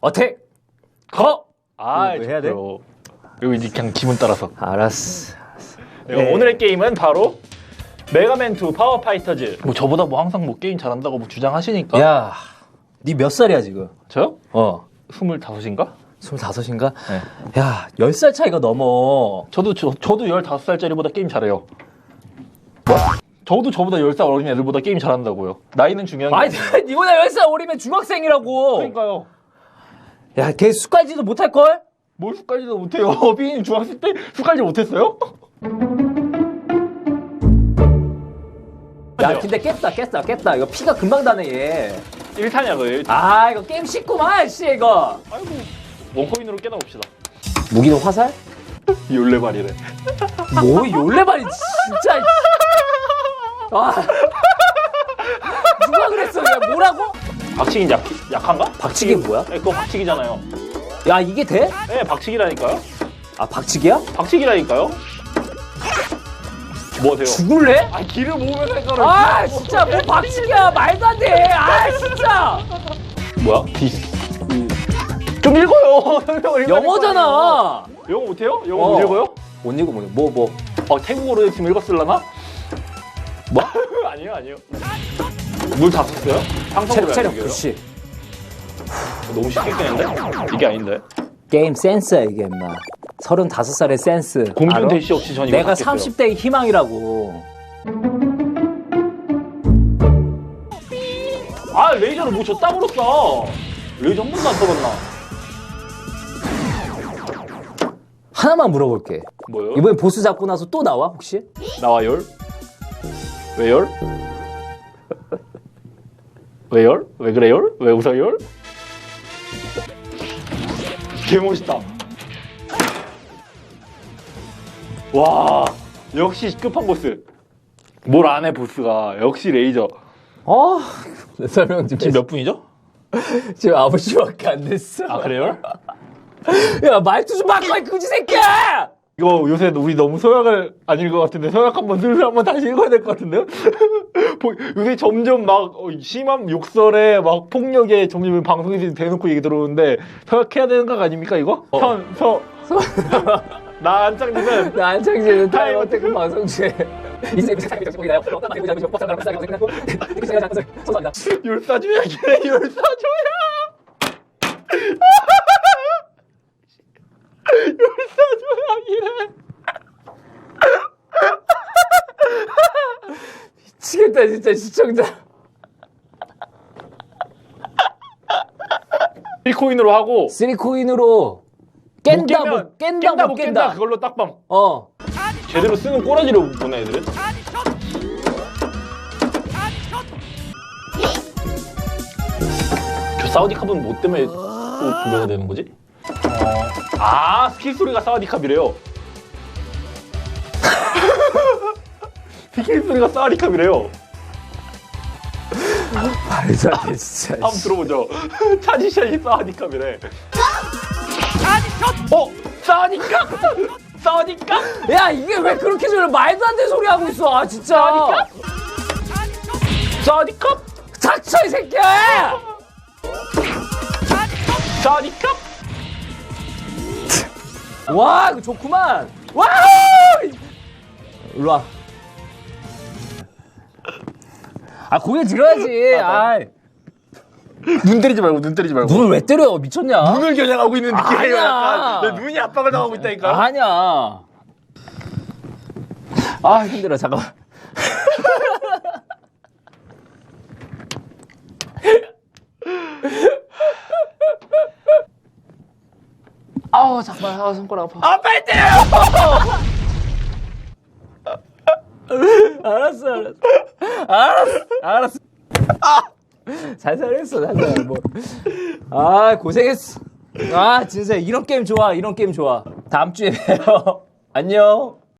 어택 거. 아, 이거 해야 돼? 이거 이제 그냥 기분 따라서. 알았어. 네, 네. 오늘의 게임은 바로 메가맨 2 파워 파이터즈. 뭐 저보다 뭐 항상 뭐 게임 잘한다고 뭐 주장하시니까. 야, 니 몇 살이야 지금? 저요? 어, 스물다섯인가? 스물다섯인가? 네. 야, 열 살 차이가 넘어. 저도 저, 저도 15살짜리보다 게임 잘해요. 저도 저보다 10살 어린 애들보다 게임 잘한다고요. 나이는 중요한 게 아니, 아니에요. 니보다 열살 어리면 중학생이라고. 그러니까요. 야, 걔 숟갈지도 못할 걸? 뭘 숟갈지도 못해요. 비님 중학생 때 숟갈지 못했어요? 야, 근데 깼다, 깼다, 깼다. 이거 피가 금방 다네 얘. 1타냐고요. 아, 이거 게임 쉽구만, 씨 이거. 아이고 원코인으로 깨나봅시다. 무기는 화살? 열네발이래. 뭐 요레발이 진짜. 아. 누가 그랬어? 야, 뭐라고? 박치기 약, 약한가? 박치기 뭐야? 네, 그거 박치기잖아요. 야, 이게 돼? 네, 박치기라니까요. 아, 박치기야? 박치기라니까요. 뭐 하세요? 죽을래? 아, 길을 모으면서 할 거를. 아, 진짜 뭐 박치기야? 말도 안 돼. 아, 진짜. 뭐야? 디스. 좀 읽어요. 설명을 읽어야 될거 아니에요. 영어잖아. 영어 못해요? 영어 어. 못 읽어요? 못 읽어, 못 읽어. 뭐, 뭐. 어, 태국어로 지금 읽었을라나? 뭐? 아니요, 아니요. 물 다 썼어요? 상상으로 체력, 체력, 읽어요? 그렇지. 너무 쉽게 깨는데? 이게 아닌데? 게임 센스야, 이게, 임마. 35살의 센스. 공중 알아? 대시 없이 전 이거 내가 다 깼어요. 30대의 희망이라고. 아, 레이저를 뭐 줬다고 그랬어. 레이저 한 번도 안 써봤나? 하나만 물어볼게. 뭐요? 이번에 보스 잡고 나서 또 나와, 혹시? 나와 열? 왜 열? 왜 열? 왜 그래 열? 왜 웃어 열? 개 멋있다. 와 역시 끝판 보스. 뭘 안 해 보스가 역시 레이저. 아, 설명 좀 지금 몇 분이죠? 지금 9시밖에 안 됐어. 아 그래요? 야, 말투 좀 바꿔, 이 그지 새끼야! 이거 요새 우리 너무 서약을 안 읽은 것 같은데 서약 한번 슬슬 한번 다시 읽어야 될 것 같은데요? 보- 요새 점점 막 어, 심한 욕설에 막 폭력에 점점 방송에서 대놓고 얘기 들어오는데 서약해야 되는 거 아닙니까 이거? 선, 서, 나 안짱님은 나 안창진은 타임 어택 방송 중에 이 새끼 세상에 정신이 나요. 어떤 말이 못 살아가고 살아가고 생각하고 이렇게 제가 장사 소소합니다. 율사조약이래 율사조약 율사조약이래 미치겠다 진짜 시청자. 1코인으로 하고 3코인으로 깬다 못못 깬다 못 깬다. 그걸로 딱밤 어. 제대로 쓰는 꼬라지로 보내 애들은 저 사우디 컵은 뭐 때문에 또 구매가 되는 거지? 어. 아 스킬 소리가 사우디 컵이래요 스킬 소리가 사우디 컵이래요 말도 안 돼, 진짜. 한번 들어보죠 차지샷이 사우디 컵이래 어? 사우디 컵? 야 이게 왜 그렇게 저래 말도 안 되는 소리 하고 있어 아 진짜. 사우디 컵? 닥쳐 이 새끼야. 사우디 컵? 와 이거 좋구만. 와. 일로 와. 아 고개 들어야지. 아, 눈 때리지 말고 눈 때리지 말고 눈을 왜 때려 미쳤냐? 눈을 겨냥하고 있는 느낌이에요. 아니야. 약간. 내 눈이 압박을 당하고 있다니까. 아니야. 아 힘들어 잠깐만. 아우 잠깐만 아 손가락 아파. 아 빨리 때려! 알았어 알았어 알았어 알았어. 아 살살했어 살살 뭐. 아 고생했어. 아 진짜 이런 게임 좋아 이런 게임 좋아. 다음 주에 봬요. 안녕.